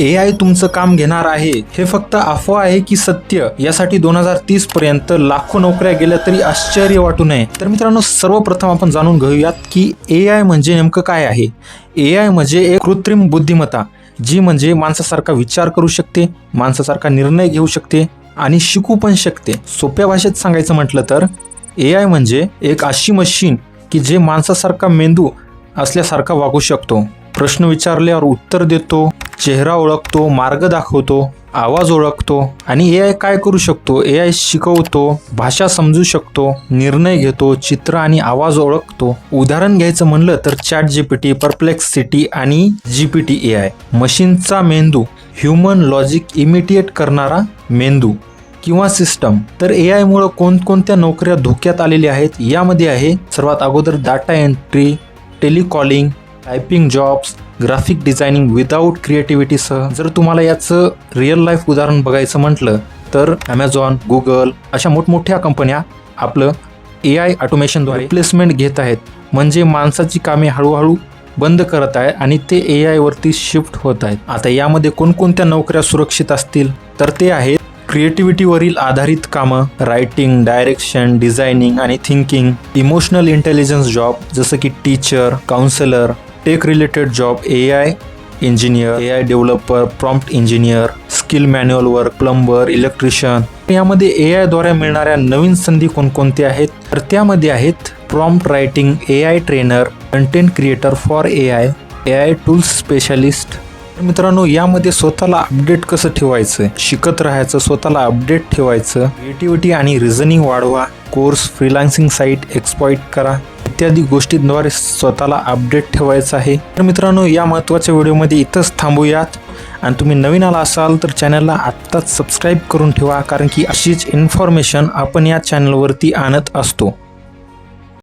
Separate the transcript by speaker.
Speaker 1: ए I तुमचं काम घेणार आहे. हे फक्त अफवा आहे की सत्य? यासाठी दोन हजार तीस पर्यंत लाखो नोकऱ्या गेल्या तरी आश्चर्य वाटू नये. तर मित्रांनो सर्वप्रथम आपण जाणून घेऊयात की ए आय म्हणजे नेमकं काय आहे? ए आय म्हणजे एक कृत्रिम बुद्धिमत्ता जी म्हणजे माणसासारखा विचार करू शकते माणसासारखा निर्णय घेऊ शकते आणि शिकू पण शकते. सोप्या भाषेत सांगायचं म्हटलं तर ए आय म्हणजे एक अशी मशीन की जे माणसासारखा मेंदू असल्यासारखा वागू शकतो. प्रश्न विचारल्यावर उत्तर देतो चेहरा ओळखतो मार्ग दाखवतो आवाज ओळखतो आणि ए आय काय करू शकतो? ए आय शिकवतो भाषा समजू शकतो निर्णय घेतो चित्र आणि आवाज ओळखतो. उदाहरण घ्यायचं म्हणलं तर chat G P T perplexity आणि G P T A I मशीनचा मेंदू ह्युमन लॉजिक इमिटिएट करणारा मेंदू किंवा सिस्टम तर ए आयमुळं कोणकोणत्या नोकऱ्या धोक्यात आलेल्या आहेत? यामध्ये आहे सर्वात अगोदर data entry telecalling typing jobs graphic designing without क्रिएटिव्हिटीसह जर तुम्हाला याचं रिअल लाईफ उदाहरण बघायचं म्हटलं तर ॲमेझॉन गुगल अशा मोठमोठ्या कंपन्या आपलं ए आय ऑटोमेशनद्वारे रिप्लेसमेंट घेत आहेत. म्हणजे माणसाची कामे हळूहळू बंद करत आहे आणि ते ए आयवरती शिफ्ट होत आहेत. आता यामध्ये कोणकोणत्या नोकऱ्या सुरक्षित असतील? तर ते आहेत क्रिएटिव्हिटीवरील आधारित कामं रायटिंग डायरेक्शन डिझायनिंग आणि थिंकिंग इमोशनल इंटेलिजन्स जॉब जसं की teacher counsellor tech related job A I engineer A I developer prompt engineer skill manual work plumber electrician यामध्ये ए आयद्वारे मिळणाऱ्या नवीन संधी कोणकोणत्या आहेत? तर त्यामध्ये आहेत prompt writing A I trainer content creator for A I A I tools specialist मित्रांनो यामध्ये स्वतःला अपडेट कसं ठेवायचं? शिकत राहायचं स्वतःला अपडेट ठेवायचं. क्रिएटिव्हिटी आणि रिझनिंग वाढवा. कोर्स फ्रीलान्सिंग साईट एक्सपॉइट करा. इत्यादी गोष्टींद्वारे स्वतःला अपडेट ठेवायचं आहे. तर मित्रांनो या महत्त्वाच्या व्हिडिओमध्ये इथंच थांबूयात. आणि तुम्ही नवीन आला असाल तर चॅनलला आत्ताच सबस्क्राईब करून ठेवा कारण की अशीच इन्फॉर्मेशन आपण या चॅनलवरती आणत असतो.